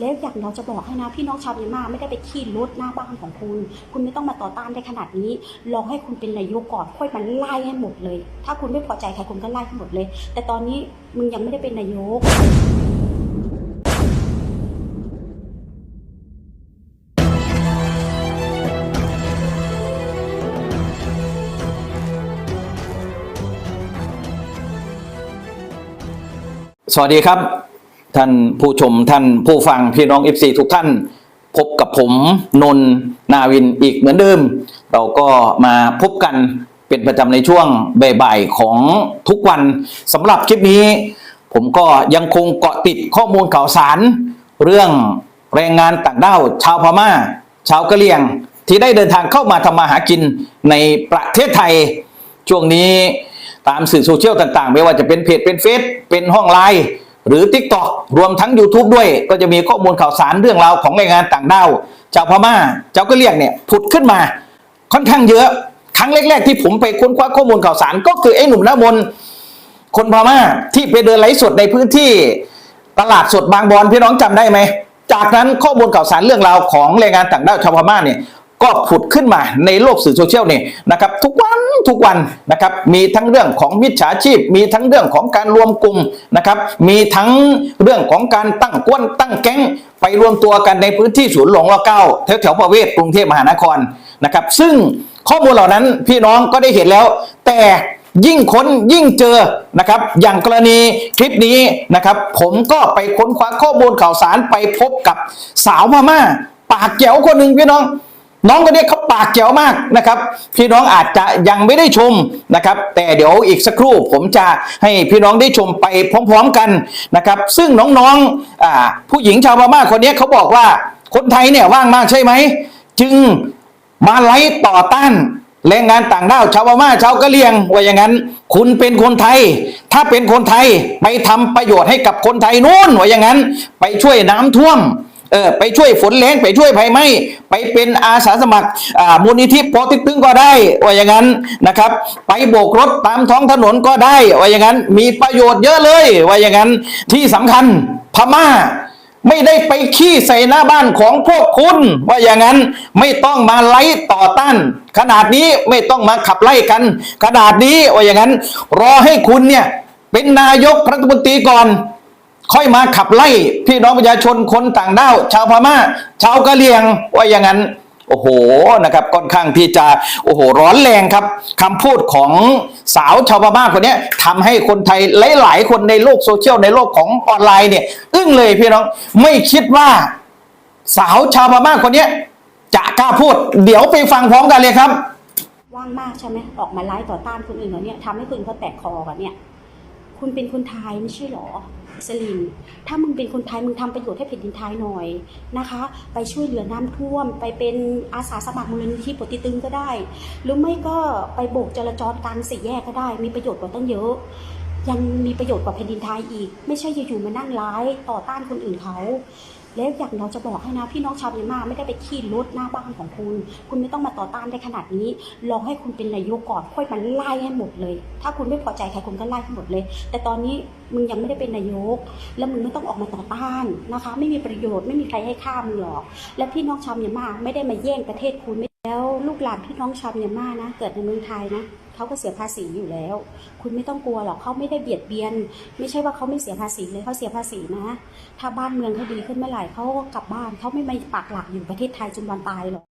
แล้วอย่างเราจะบอกให้นะพี่น้องชาวเมียนมาไม่ได้ไปขี่รถหน้าบ้านของคุณ คุณไม่ต้องมาต่อต้านได้ขนาดนี้ลองให้คุณเป็นนายกก่อนค่อยมันไล่ให้หมดเลย ถ้าคุณไม่พอใจใครคุณก็ไล่ให้หมดเลย แต่ตอนนี้มึงยังไม่ได้เป็นนายกสวัสดีครับ ท่านผู้ชมท่านผู้ฟังพี่น้องเอฟซีทุกท่าน พบกับผมนนท์นาวินอีกเหมือนเดิม เราก็มาพบกันเป็นประจำในช่วงบ่ายๆของทุกวันสำหรับคลิปนี้ ผมก็ยังคงเกาะติดข้อมูลข่าวสาร เรื่องแรงงานต่างด้าวชาวพม่า ชาวกะเหรี่ยง ที่ได้เดินทางเข้ามาทำมาหากินในประเทศไทย ช่วงนี้ตามสื่อโซเชียลต่างๆ ไม่ว่าจะเป็นเพจเป็นเฟซเป็นห้องไลน์ หรือ Tik t o อกรวมทั้ง YouTube ด้วย ก็จะมีข้อมูลข่าวสารเรื่องราวของแรงงานต่างด้าวชาวพม่าเจ้าก็เรียกเนี่ยผุดขึ้นมา ค่อนข้างเยอะ ครั้งแรก ๆ ที่ผมไปค้นคว้าข้อมูลข่าวสาร ก็คือไอ้หนุ่มหน้ามนต์คนพม่าที่ไปเดินไลฟ์สดในพื้นที่ตลาดสดบางบอนพี่น้องจำได้ไหมจากนั้นข้อมูลข่าวสารเรื่องราวของแรงงานต่างด้าวชาวพม่าเนี่ย ก็ผุดขึ้นมาในโลกสื่อโซเชียลเนี่ยนะครับทุกวันทุกวันนะครับมีทั้งเรื่องของมิจฉาชีพ มีทั้งเรื่องของการรวมกลุ่มนะครับมีทั้งเรื่องของการตั้งกวนตั้งแก๊งไปรวมตัวกันในพื้นที่ศูนย์หลวงรเก้าแถวแถวประเวศกรุงเทพมหานครนะครับซึ่งข้อมูลเหล่านั้นพี่น้องก็ได้เห็นแล้ว แต่ยิ่งค้นยิ่งเจอนะครับ อย่างกรณีคลิปนี้นะครับ ผมก็ไปค้นคว้าข้อมูลข่าวสารไปพบกับสาวพม่าปากแจ๋วคนหนึ่งพี่น้อง น้องคนนี้เขาปากแจ๋วมากนะครับ พี่น้องอาจจะยังไม่ได้ชมนะครับ แต่เดี๋ยวอีกสักครู่ผมจะให้พี่น้องได้ชมไปพร้อม ๆกันนะครับ ซึ่งน้องๆผู้หญิงชาวพม่าคนนี้เขาบอกว่าคนไทยเนี่ยว่างมากใช่ไหม จึงมาไล่ต่อต้านแรงงานต่างด้าวชาวพม่าชาวกะเหรี่ยงว่าอย่างนั้น คุณเป็นคนไทย ถ้าเป็นคนไทยไปทำประโยชน์ให้กับคนไทยนู่นว่าอย่างนั้น ไปช่วยน้ำท่วม เออไปช่วยฝนแรงไปช่วยภัยไหมไปเป็นอาสาสมัครมูลนิธิปอติ๊กตึงก็ได้ว่าอย่างนั้นนะครับ ไปโบกรถตามท้องถนนก็ได้ว่าอย่างนั้น มีประโยชน์เยอะเลยว่าอย่างนั้นที่สำคัญพม่าไม่ได้ไปขี้ใส่หน้าบ้านของพวกคุณ ว่าอย่างนั้นไม่ต้องมาไล่ต่อต้าน ขนาดนี้ไม่ต้องมาขับไล่กัน ขนาดนี้ว่าอย่างนั้น รอให้คุณเนี่ยเป็นนายกรัฐมนตรีก่อน ค่อยมาขับไล่พี่น้องประชาชนคนต่างด้าวชาวพม่า ชาวกะเหรี่ยงว่าอย่างนั้นโอ้โหนะครับค่อนข้างที่จะโอ้โหร้อนแรงครับคำพูดของสาวชาวพม่าคนนี้ยทำให้คนไทยหลาย ๆ คนในโลกโซเชียลในโลกของออนไลน์เนี่ยอึ้งเลยพี่น้องไม่คิดว่าสาวชาวพม่าคนนี้จะกล้าพูด เดี๋ยวไปฟังพร้อมกันเลยครับ ว่างมากใช่ไหมออกมาไล่ต่อต้านคนอื่นเหรอเนี่ยทำให้คนเขาแตกคอกันเนี่ย คุณเป็นคนไทยไม่ใช่หรอสลินถ้ามึงเป็นคนไทยมึงทำประโยชน์ให้แผ่นดินไทยหน่อยนะคะ ไปช่วยเหลือน้ำท่วม ไปเป็นอาสาสมัครมูลนิธิปติตึงก็ได้ หรือไม่ก็ไปโบกจราจรกลางสี่แยกก็ได้ มีประโยชน์กว่าตั้งเยอะ ยังมีประโยชน์กว่าแผ่นดินไทยอีก ไม่ใช่อยู่ๆมานั่งร้ายต่อต้านคนอื่นเขา แล้วอย่างเราจะบอกให้นะพี่น้องชาวเมียนมาไม่ได้ไปขี่รถหน้าบ้านของคุณ คุณไม่ต้องมาต่อต้านได้ขนาดนี้ลองให้คุณเป็นนายกก่อนค่อยมันไล่ให้หมดเลย ถ้าคุณไม่พอใจใครคุณก็ไล่ให้หมดเลย แต่ตอนนี้มึงยังไม่ได้เป็นนายก แล้วมึงไม่ต้องออกมาต่อต้านนะคะ ไม่มีประโยชน์ไม่มีใครให้ค่ามึงหรอก และพี่น้องชาวเมียนมาไม่ได้มาแย่งประเทศคุณ แล้วลูกหลานพี่น้องชาวเมียนมานะเกิดในเมืองไทยนะเขาก็เสียภาษีอยู่แล้ว คุณไม่ต้องกลัวหรอกเขาไม่ได้เบียดเบียน ไม่ใช่ว่าเขาไม่เสียภาษีเลยเขาเสียภาษีนะ ถ้าบ้านเมืองเขาดีขึ้นเมื่อไหร่เขาก็กลับบ้านเขาไม่มาปักหลักอยู่ประเทศไทยจนวันตายหรอก